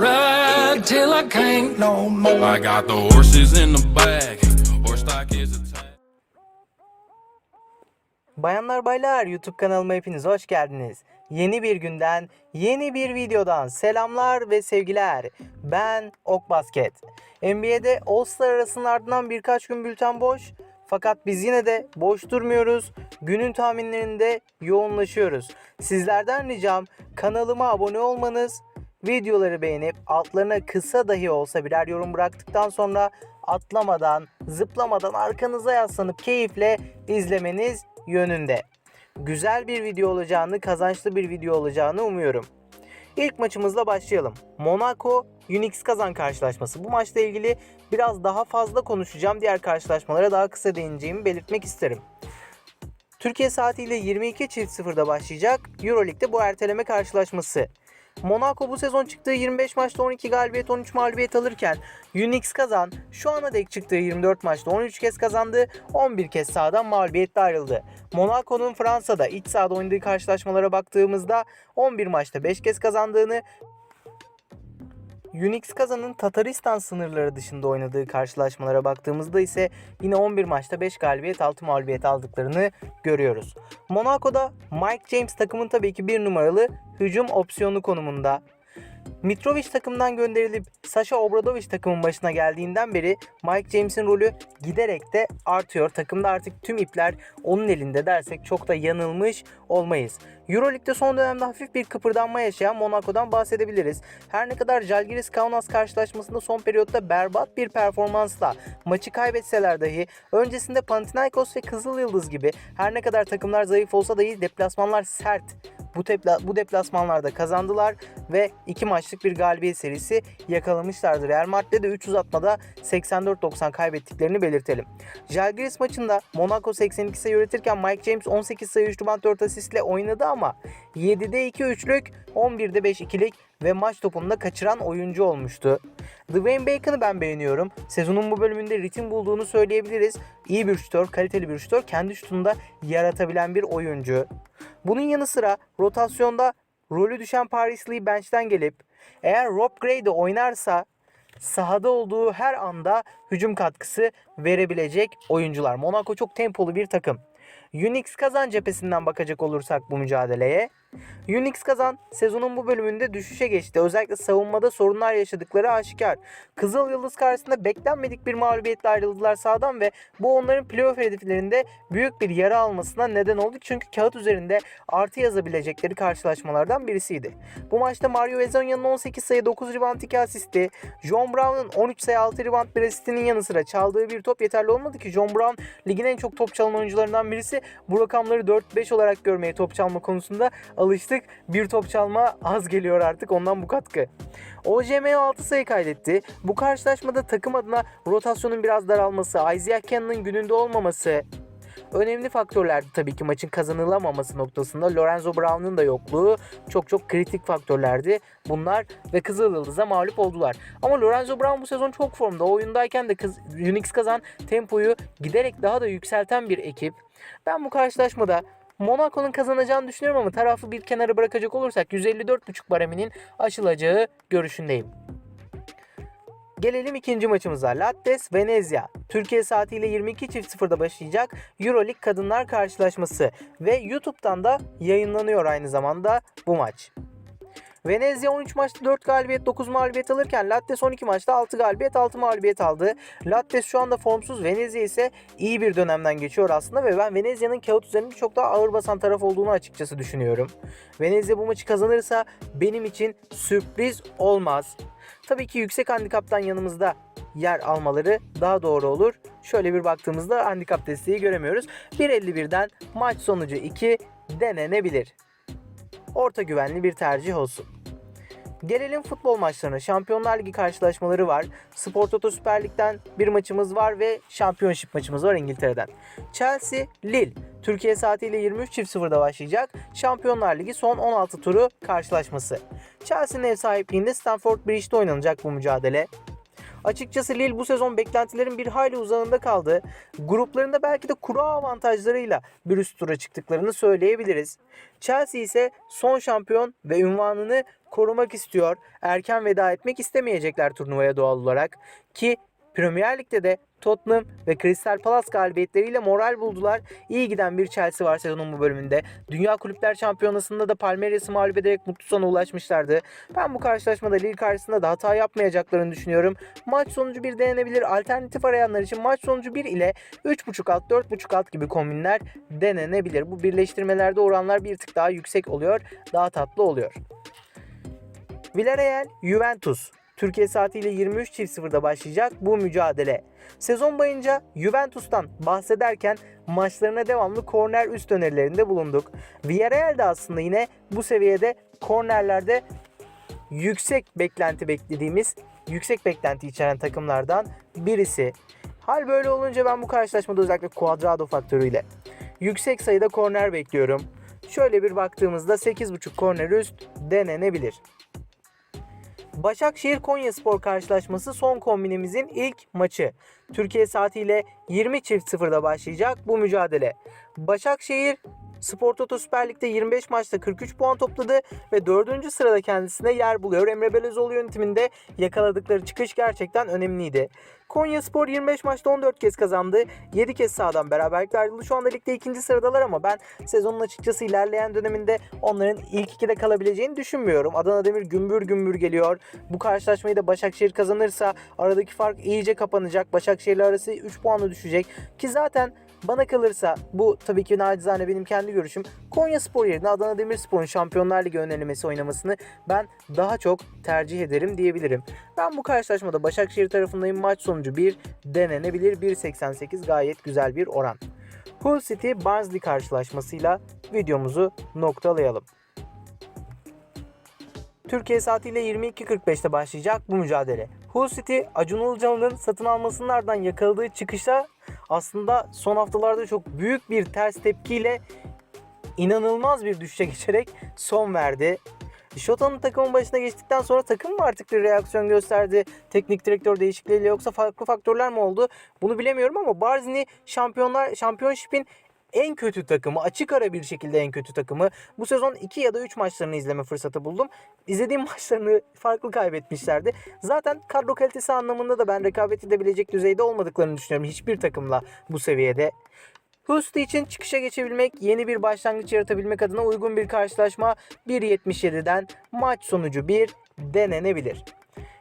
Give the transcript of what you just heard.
Ride till I can't no more. I got the horses in the back. Horse stock is attached. Bayanlar baylar YouTube kanalıma hepiniz hoş geldiniz. Yeni bir günden, yeni bir videodan selamlar ve sevgiler. Ben Ok Basket. NBA'de All-Star arasının ardından birkaç gün bülten boş. Fakat biz yine de boş durmuyoruz. Günün tahminlerinde yoğunlaşıyoruz. Sizlerden ricam kanalıma abone olmanız, videoları beğenip altlarına kısa dahi olsa birer yorum bıraktıktan sonra atlamadan, zıplamadan arkanıza yaslanıp keyifle izlemeniz yönünde. Güzel bir video olacağını, kazançlı bir video olacağını umuyorum. İlk maçımızla başlayalım. Monaco Unix kazan karşılaşması. Bu maçla ilgili biraz daha fazla konuşacağım. Diğer karşılaşmalara daha kısa değineceğimi belirtmek isterim. Türkiye saatiyle 22.00'da başlayacak Euroleague'de bu erteleme karşılaşması. Monaco bu sezon çıktığı 25 maçta 12 galibiyet 13 mağlubiyet alırken Unix kazan şu ana dek çıktığı 24 maçta 13 kez kazandı 11 kez sahadan mağlubiyetle ayrıldı. Monaco'nun Fransa'da iç sahada oynadığı karşılaşmalara baktığımızda 11 maçta 5 kez kazandığını Unix kazanın Tataristan sınırları dışında oynadığı karşılaşmalara baktığımızda ise yine 11 maçta 5 galibiyet 6 mağlubiyet aldıklarını görüyoruz. Monaco'da Mike James takımın tabii ki bir numaralı hücum opsiyonu konumunda. Mitrovic takımdan gönderilip Sasha Obradovic takımın başına geldiğinden beri Mike James'in rolü giderek de artıyor. Takımda artık tüm ipler onun elinde dersek çok da yanılmış olmayız. Euroleague'de son dönemde hafif bir kıpırdanma yaşayan Monaco'dan bahsedebiliriz. Her ne kadar Žalgiris Kaunas karşılaşmasında son periyotta berbat bir performansla maçı kaybetseler dahi öncesinde Panathinaikos ve Kızıl Yıldız gibi her ne kadar takımlar zayıf olsa dahi deplasmanlar sert bu, tepla, bu deplasmanlarda kazandılar ve 2 maçlık bir galibiyet serisi yakalamışlardı. Real Madrid'de de 3 uzatmada 84-90 kaybettiklerini belirtelim. Žalgiris maçında Monaco 82 sayı üretirken Mike James 18 sayı 3 rebound 4 asistle oynadı ama 7'de 2 üçlük, 11'de 5 ikilik ve maç topunu da kaçıran oyuncu olmuştu. Dwayne Bacon'ı ben beğeniyorum. Sezonun bu bölümünde ritim bulduğunu söyleyebiliriz. İyi bir şutör, kaliteli bir şutör, kendi şutunu da yaratabilen bir oyuncu. Bunun yanı sıra rotasyonda rolü düşen Paris Lee bench'ten gelip eğer Rob Gray de oynarsa sahada olduğu her anda hücum katkısı verebilecek oyuncular. Monaco çok tempolu bir takım. Unix kazan cephesinden bakacak olursak bu mücadeleye. Unix kazan sezonun bu bölümünde düşüşe geçti. Özellikle savunmada sorunlar yaşadıkları aşikar. Kızıl Yıldız karşısında beklenmedik bir mağlubiyetle ayrıldılar sağdan ve bu onların playoff hedeflerinde büyük bir yara almasına neden oldu. Çünkü kağıt üzerinde artı yazabilecekleri karşılaşmalardan birisiydi. Bu maçta Mario Vezonya'nın 18 sayı 9 rebound 2 asisti, John Brown'un 13 sayı 6 rebound bir asistinin yanı sıra çaldığı bir top yeterli olmadı ki John Brown ligin en çok top çalan oyuncularından birisi. Bu rakamları 4-5 olarak görmeye top çalma konusunda alıştık. Bir top çalma az geliyor artık ondan bu katkı. OJM 6 sayı kaydetti. Bu karşılaşmada takım adına rotasyonun biraz daralması, Isaiah Cannon'ın gününde olmaması, önemli faktörlerdi tabii ki maçın kazanılamaması noktasında. Lorenzo Brown'un da yokluğu çok çok kritik faktörlerdi. Bunlar ve Kızıl Yıldız'a mağlup oldular. Ama Lorenzo Brown bu sezon çok formda. O oyundayken de kız, Unix kazan tempoyu giderek daha da yükselten bir ekip. Ben bu karşılaşmada Monaco'nun kazanacağını düşünüyorum ama tarafı bir kenara bırakacak olursak 154.5 bareminin aşılacağı görüşündeyim. Gelelim ikinci maçımıza. Lattes Venezia. Türkiye saatiyle 22.00'da başlayacak Euroleague Kadınlar Karşılaşması ve YouTube'dan da yayınlanıyor aynı zamanda bu maç. Venezia 13 maçta 4 galibiyet 9 mağlubiyet alırken Lattes 12 maçta 6 galibiyet 6 mağlubiyet aldı. Lattes şu anda formsuz Venezia ise iyi bir dönemden geçiyor aslında ve ben Venezia'nın kağıt üzerinde çok daha ağır basan taraf olduğunu açıkçası düşünüyorum. Venezia bu maçı kazanırsa benim için sürpriz olmaz. Tabii ki yüksek handikaptan yanımızda yer almaları daha doğru olur. Şöyle bir baktığımızda handikap desteği göremiyoruz. 1.51'den maç sonucu 2 denenebilir. Orta güvenli bir tercih olsun. Gelelim futbol maçlarına. Şampiyonlar Ligi karşılaşmaları var. Spor Toto Süper Lig'den bir maçımız var ve Championship maçımız var İngiltere'den. Chelsea Lille Türkiye saatiyle 23.00'da başlayacak Şampiyonlar Ligi son 16 turu karşılaşması. Chelsea'nin ev sahipliğinde Stamford Bridge'de oynanacak bu mücadele. Açıkçası Lille bu sezon beklentilerin bir hayli uzağında kaldı. Gruplarında belki de kura avantajlarıyla bir üst tura çıktıklarını söyleyebiliriz. Chelsea ise son şampiyon ve ünvanını korumak istiyor. Erken veda etmek istemeyecekler turnuvaya doğal olarak. Ki Premier Lig'de de Tottenham ve Crystal Palace galibiyetleriyle moral buldular. İyi giden bir Chelsea var sezonun bu bölümünde. Dünya Kulüpler Şampiyonası'nda da Palmeiras'ı mağlup ederek mutlu sona ulaşmışlardı. Ben bu karşılaşmada Lille karşısında da hata yapmayacaklarını düşünüyorum. Maç sonucu bir denenebilir. Alternatif arayanlar için maç sonucu 1 ile 3.5 alt 4.5 alt gibi kombinler denenebilir. Bu birleştirmelerde oranlar bir tık daha yüksek oluyor. Daha tatlı oluyor. Villarreal, Juventus. Türkiye saatiyle 23.00'da başlayacak bu mücadele. Sezon boyunca Juventus'tan bahsederken maçlarına devamlı korner üst önerilerinde bulunduk. Villarreal de aslında yine bu seviyede kornerlerde yüksek beklenti beklediğimiz, yüksek beklenti içeren takımlardan birisi. Hal böyle olunca ben bu karşılaşmada özellikle Cuadrado faktörüyle yüksek sayıda korner bekliyorum. Şöyle bir baktığımızda 8.5 korner üst denenebilir. Başakşehir Konyaspor karşılaşması son kombinimizin ilk maçı. Türkiye saatiyle 20.00'da başlayacak bu mücadele. Başakşehir Spor Toto Süper Lig'de 25 maçta 43 puan topladı ve 4. sırada kendisine yer buluyor. Emre Belözoğlu yönetiminde yakaladıkları çıkış gerçekten önemliydi. Konya Spor 25 maçta 14 kez kazandı. 7 kez sahadan beraberlik ayrıldı. Şu anda ligde ikinci sıradalar ama ben sezonun açıkçası ilerleyen döneminde onların ilk ikide kalabileceğini düşünmüyorum. Adana Demir gümbür gümbür geliyor. Bu karşılaşmayı da Başakşehir kazanırsa aradaki fark iyice kapanacak. Başakşehir ile arası 3 puanla düşecek. Ki zaten bana kalırsa bu tabii ki nacizane benim kendi görüşüm. Konya Spor yerine Adana Demirspor'un Şampiyonlar Ligi önlemesi oynamasını ben daha çok tercih ederim diyebilirim. Ben bu karşılaşmada Başakşehir tarafındayım. Maç sonucu 1 denenebilir. 1.88 gayet güzel bir oran. Hull City Barnsley karşılaşmasıyla videomuzu noktalayalım. Türkiye saatiyle 22.45'te başlayacak bu mücadele. Hull City Acun Ilıcalı'nın satın almasının ardından yakaladığı çıkışa aslında son haftalarda çok büyük bir ters tepkiyle inanılmaz bir düşüşe geçerek son verdi. Şota'nın takımın başına geçtikten sonra takım mı artık bir reaksiyon gösterdi? Teknik direktör değişikliğiyle yoksa farklı faktörler mi oldu? Bunu bilemiyorum ama Barzini şampiyonlar şampiyonşipin en kötü takımı, açık ara bir şekilde en kötü takımı. Bu sezon 2 ya da 3 maçlarını izleme fırsatı buldum. İzlediğim maçlarını farklı kaybetmişlerdi. Zaten kadro kalitesi anlamında da ben rekabet edebilecek düzeyde olmadıklarını düşünüyorum hiçbir takımla bu seviyede. Husti için çıkışa geçebilmek, yeni bir başlangıç yaratabilmek adına uygun bir karşılaşma 1.77'den maç sonucu 1 denenebilir.